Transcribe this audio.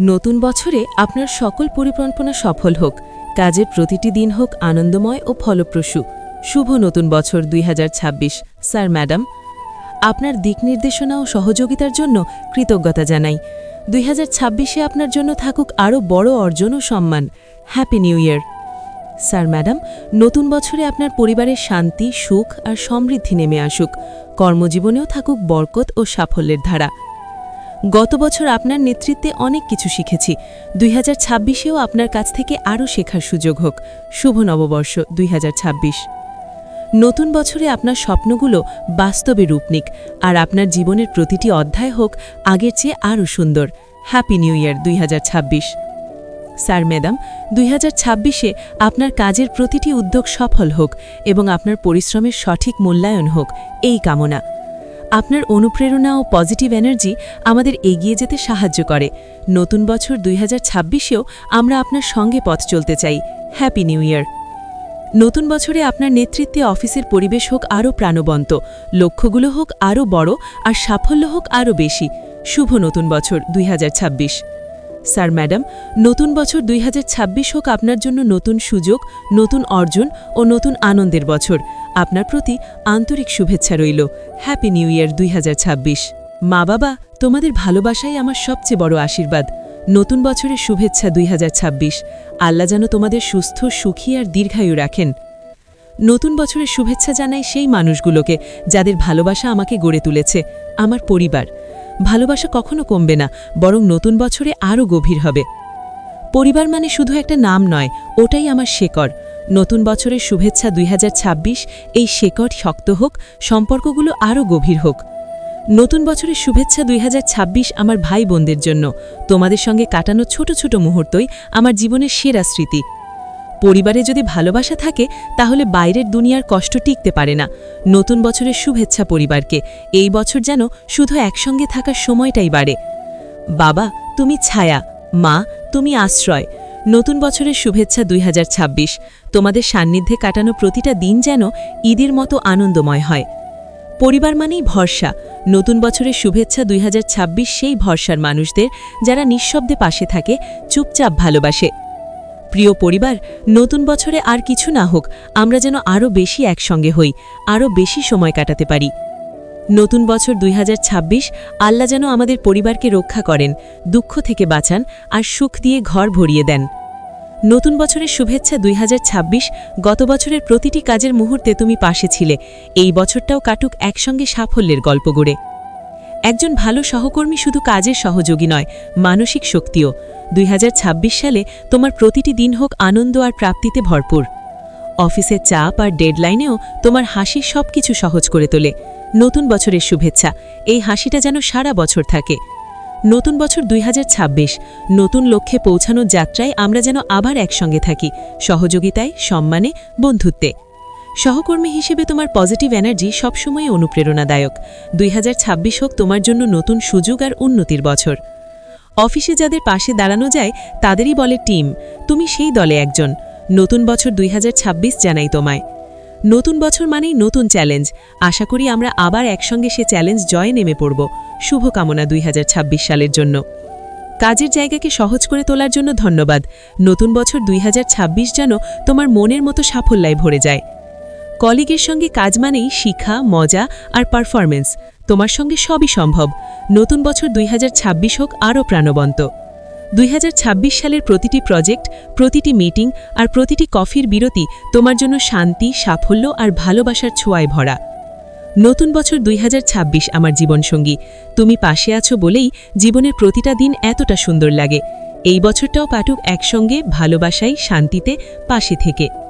নতুন বছরে আপনার সকল পরিকল্পনা সফল হোক। কাজের প্রতিটি দিন হোক আনন্দময় ও ফলপ্রসূ। শুভ নতুন বছর দুই হাজার ছাব্বিশ, স্যার, ম্যাডাম। আপনার দিক নির্দেশনা ও সহযোগিতার জন্য কৃতজ্ঞতা জানাই। দুই আপনার জন্য থাকুক আরও বড় অর্জন ও সম্মান। Happy new year. Sir, madam, নতুন বছরে আপনার পরিবারের শান্তি, সুখ আর সমৃদ্ধি নেমে আসুক। কর্মজীবনেও থাকুক বরকত ও সাফল্যের ধারা। গত বছর আপনার নেতৃত্বে অনেক কিছু শিখেছি। দুই হাজার ছাব্বিশেও আপনার কাছ থেকে আরও শেখার সুযোগ হোক। শুভ নববর্ষ দুই হাজার ছাব্বিশ। নতুন বছরে আপনার স্বপ্নগুলো বাস্তবে রূপ নিক আর আপনার জীবনের প্রতিটি অধ্যায় হোক আগের চেয়ে আরও সুন্দর। হ্যাপি নিউ ইয়ার দুই হাজার ছাব্বিশ। স্যার, ম্যাডাম, দুই আপনার কাজের প্রতিটি উদ্যোগ সফল হোক এবং আপনার পরিশ্রমের সঠিক মূল্যায়ন হোক। এই কামনা। আপনার অনুপ্রেরণা ও পজিটিভ এনার্জি আমাদের এগিয়ে যেতে সাহায্য করে। নতুন বছর দুই হাজার আমরা আপনার সঙ্গে পথ চলতে চাই। হ্যাপি নিউ ইয়ার নতুন বছরে আপনার নেতৃত্বে অফিসের পরিবেশ হোক আরও প্রাণবন্ত, লক্ষ্যগুলো হোক আরও বড় আর সাফল্য হোক আরও বেশি। শুভ নতুন বছর দুই হাজার ছাব্বিশ! স্যার, ম্যাডাম, নতুন বছর দুই হাজার ছাব্বিশ হোক আপনার জন্য নতুন সুযোগ, নতুন অর্জন ও নতুন আনন্দের বছর। আপনার প্রতি আন্তরিক শুভেচ্ছা রইল। হ্যাপি নিউ ইয়ার দুই হাজার ছাব্বিশ। মা বাবা, তোমাদের ভালোবাসাই আমার সবচেয়ে বড় আশীর্বাদ। নতুন বছরের শুভেচ্ছা দুই হাজার ছাব্বিশ। আল্লাহ যেন তোমাদের সুস্থ, সুখী আর দীর্ঘায়ু রাখেন। নতুন বছরের শুভেচ্ছা জানাই সেই মানুষগুলোকে যাদের ভালোবাসা আমাকে গড়ে তুলেছে, আমার পরিবার। ভালোবাসা কখনো কমবে না, বরং নতুন বছরে আরও গভীর হবে। পরিবার মানে শুধু একটা নাম নয়, ওটাই আমার শেকড়। নতুন বছরের শুভেচ্ছা দুই হাজার ছাব্বিশ, এই শেকড় শক্ত হোক, সম্পর্কগুলো আরও গভীর হোক। নতুন বছরের শুভেচ্ছা দুই হাজার ছাব্বিশ আমার ভাই বোনদের জন্য। তোমাদের সঙ্গে কাটানো ছোট ছোট মুহূর্তই আমার জীবনের সেরা স্মৃতি। পরিবারে যদি ভালোবাসা থাকে, তাহলে বাইরের দুনিয়ার কষ্ট টিকতে পারে না। নতুন বছরের শুভেচ্ছা পরিবারকে। এই বছর যেন শুধু একসঙ্গে থাকার সময়টাই বাড়ে। বাবা, তুমি ছায়া। মা, তুমি আশ্রয়। নতুন বছরের শুভেচ্ছা দুই হাজার ছাব্বিশ। তোমাদের সান্নিধ্যে কাটানো প্রতিটা দিন যেন ঈদের মতো আনন্দময় হয়। পরিবার মানেই ভরসা। নতুন বছরের শুভেচ্ছা দুই হাজার ছাব্বিশ সেই ভরসার মানুষদের যারা নিঃশব্দে পাশে থাকে, চুপচাপ ভালোবাসে। প্রিয় পরিবার, নতুন বছরে আর কিছু না হোক, আমরা যেন আরও বেশি একসঙ্গে হই, আরও বেশি সময় কাটাতে পারি। নতুন বছর দুই আল্লাহ যেন আমাদের পরিবারকে রক্ষা করেন, দুঃখ থেকে বাঁচান আর সুখ দিয়ে ঘর ভরিয়ে দেন। নতুন বছরের শুভেচ্ছা দুই হাজার ছাব্বিশ, গত বছরের প্রতিটি কাজের মুহূর্তে তুমি পাশে ছিলে। এই বছরটাও কাটুক একসঙ্গে সাফল্যের গল্প গড়ে। একজন ভালো সহকর্মী শুধু কাজের সহযোগী নয়, মানসিক শক্তিও। দুই হাজার ছাব্বিশ সালে তোমার প্রতিটি দিন হোক আনন্দ আর প্রাপ্তিতে ভরপুর। অফিসের চাপ আর ডেডলাইনেও তোমার হাসি সব কিছু সহজ করে তোলে। নতুন বছরের শুভেচ্ছা। এই হাসিটা যেন সারা বছর থাকে। নতুন বছর দুই হাজার ছাব্বিশ। নতুন লক্ষ্যে পৌঁছানোর যাত্রায় আমরা যেন আবার একসঙ্গে থাকি। সহযোগিতায়, সম্মানে, বন্ধুত্বে। সহকর্মী হিসেবে তোমার পজিটিভ এনার্জি সবসময় অনুপ্রেরণাদায়ক। দুই হাজার ছাব্বিশ হোক তোমার জন্য নতুন সুযোগ আর উন্নতির বছর। অফিসে যাদের পাশে দাঁড়ানো যায়, তাদেরই বলে টিম। তুমি সেই দলে একজন। নতুন বছর দুই হাজার ছাব্বিশ জানাই তোমায়। নতুন বছর মানেই নতুন চ্যালেঞ্জ আশা করি আমরা আবার একসঙ্গে সে চ্যালেঞ্জ জয়ে নেমে পড়ব। শুভকামনা দুই হাজার ছাব্বিশ সালের জন্য। কাজের জায়গাকে সহজ করে তোলার জন্য ধন্যবাদ। নতুন বছর দুই হাজার ছাব্বিশ যেন তোমার মনের মতো সাফল্যায় ভরে যায়। কলিগের সঙ্গে কাজ মানেই শিখা, মজা আর পারফরমেন্স তোমার সঙ্গে সবই সম্ভব। নতুন বছর দুই হাজার ছাব্বিশ হোক আরও প্রাণবন্ত। দুই হাজার ছাব্বিশ সালের প্রতিটি প্রজেক্ট, প্রতিটি মিটিং আর প্রতিটি কফির বিরতি তোমার জন্য শান্তি, সাফল্য আর ভালোবাসার ছোঁয়ায় ভরা। নতুন বছর দুই হাজার ছাব্বিশ আমার জীবনসঙ্গী। তুমি পাশে আছো বলেই জীবনের প্রতিটা দিন এতটা সুন্দর লাগে। এই বছরটাও পাঠক একসঙ্গে ভালোবাসাই শান্তিতে পাশে থেকে।